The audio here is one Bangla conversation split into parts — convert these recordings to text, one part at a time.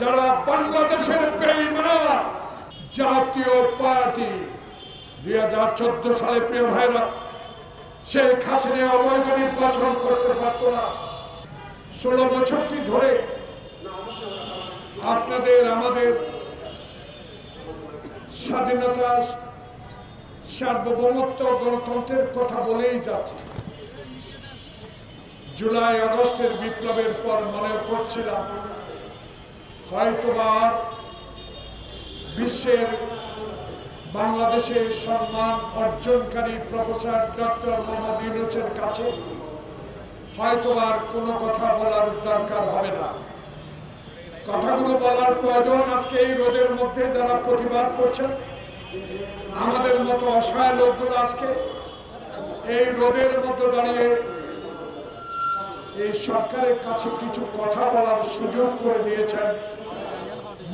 যারা বাংলাদেশের বেইমান জাতীয় পার্টি, দুই হাজার চোদ্দ সালে প্রিয় ভাইরা শেখ হাসিনা অবৈধ নির্বাচন করতে পারত না। ষোলো বছরটি ধরে আপনাদের, আমাদের স্বাধীনতা সার্বভৌমত্ব গণতন্ত্রের কথা বলেই যাচ্ছে। জুলাই, আগস্টের বিপ্লবের পর মনে করছিলাম হয়তোবা বিশ্বের বাংলাদেশের সম্মান অর্জনকারী প্রফেসর ডক্টর মোহাম্মদ ইউনুসের কাছে হয়তো আর কোনো কথা বলার দরকার হবে না। কথাগুলো বলার প্রয়োজন আজকে এই রোদের মধ্যে যারা প্রতিবাদ করছেন, আমাদের মতো অসহায় লোকগুলো আজকে এই রোদের মধ্যে দাঁড়িয়ে এই সরকারের কাছে কিছু কথা বলার সুযোগ করে দিয়েছেন।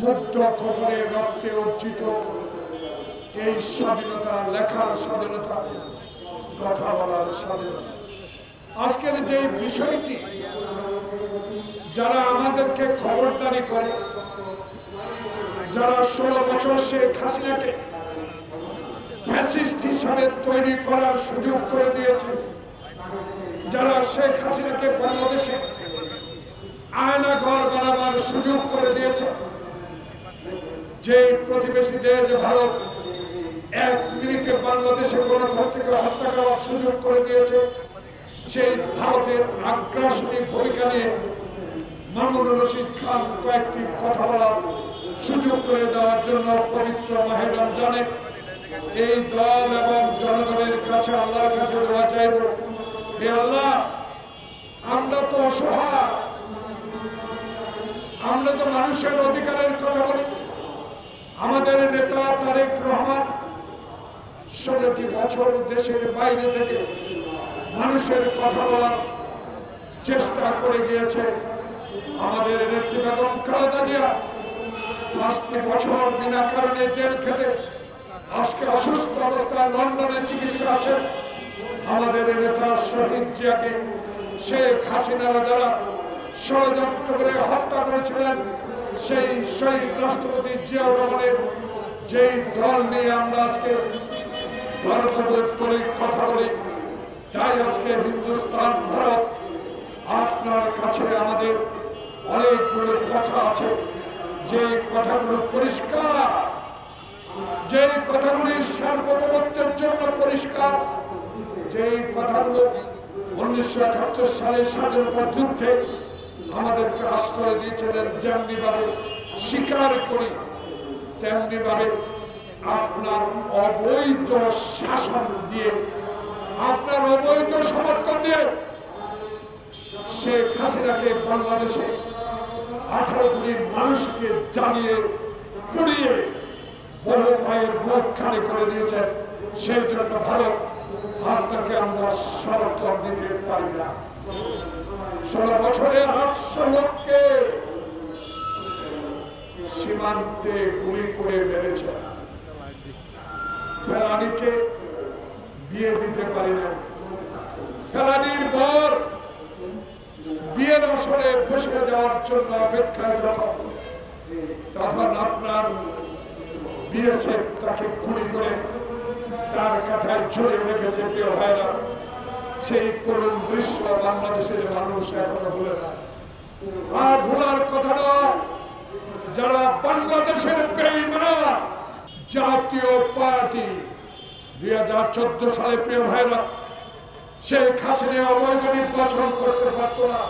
মুগ্ধ খবরে রক্তে অর্জিত এই স্বাধীনতা, লেখার স্বাধীনতা, কথা বলার স্বাধীনতা। আজকের যে বিষয়টি, যারা আমাদেরকে খবরদারি করে, যারা ষোলো বছর শেখ হাসিনাকে ফ্যাসিস্ট হিসাবে তৈরি করার সুযোগ করে দিয়েছে, যারা শেখ হাসিনাকে বাংলাদেশে আয়না ঘর বানাবার সুযোগ করে দিয়েছে যে প্রতিবেশী দেশ ভারত এক মিনিটে বাংলাদেশে গণতন্ত্রকে হত্যা করার সুযোগ করে দিয়েছে, সেই ভারতের আগ্রাসনী ভূমিকা নিয়ে মামুনুর রশিদ খান কয়েকটি কথা বলার সুযোগ করে দেওয়ার জন্য পবিত্র মাহে রমজানে এই দল এবং জনগণের কাছে আল্লাহর কাছে দেওয়া চাইব। হে আল্লাহ, আমরা তো অসহায়, আমরা তো মানুষের অধিকারের কথা বলি। আমাদের নেতা তারেক রহমান ষোলোটি বছর দেশের বাইরে থেকে মানুষের কথা বলার চেষ্টা করে গিয়েছে। আমাদের নেত্রী বেগম খালেদা জিয়া পাঁচটি বছর বিনা কারণে জেল খেটে আজকে অসুস্থ অবস্থায় লন্ডনে চিকিৎসা আছেন। আমাদের নেতা শহীদ জিয়াকে শেখ হাসিনারা যারা ষড়যন্ত্র করে হত্যা করেছিলেন সেই শহীদ রাষ্ট্রপতি জিয়াউর রহমানের যেই দল নিয়ে আমরা আজকে গর্ববোধ করি কথা বলি, তাই আজকে হিন্দুস্তান ভারত আপনার কাছে আমাদের অনেকগুলো কথা আছে। যে কথাগুলো পরিষ্কার যে কথাগুলি সার্বভৌমত্বের জন্য পরিষ্কার যে কথাগুলো উনিশশো একাত্তর সালে স্বাধীনতা যুদ্ধে আমাদেরকে আশ্রয় দিয়েছিলেন যেমনি ভাবে স্বীকার করি তেমনি ভাবে আপনার অবৈধ শাসন দিয়ে, আপনার অবৈধ সমর্থন দিয়ে শেখ হাসিনাকে বাংলাদেশে আঠারো কোটি মানুষকে জ্বালিয়ে পুড়িয়ে বহু ভাইয়ের মুখ খালি করে দিয়েছেন। সেই জন্য ভারত আপনাকে আমরা সমর্থন দিতে পারি না। ষোলো আটশো লোককে সীমান্তে গুলি করে মেরেছে। ফেলানিকে বিয়ে দিতে পারি না ফেলানির পর বিয়ের আসরে বসে যাওয়ার জন্য অপেক্ষায় যখন তখন আপনার বিএসএফ তাকে গুলি করে তার কাঠায় ঝুলিয়ে রেখেছে, প্রিয় ভাইরা। সেই করুণ দৃশ্য বাংলাদেশের মানুষ এখনও ভুলে না। আর ভুলার কথাটা যারা বাংলাদেশের বেইমান জাতীয় পার্টি, দুই হাজার চোদ্দ সালে প্রিয় ভাইরা, শেখ হাসিনা অবৈধ নির্বাচন করতে পারত না।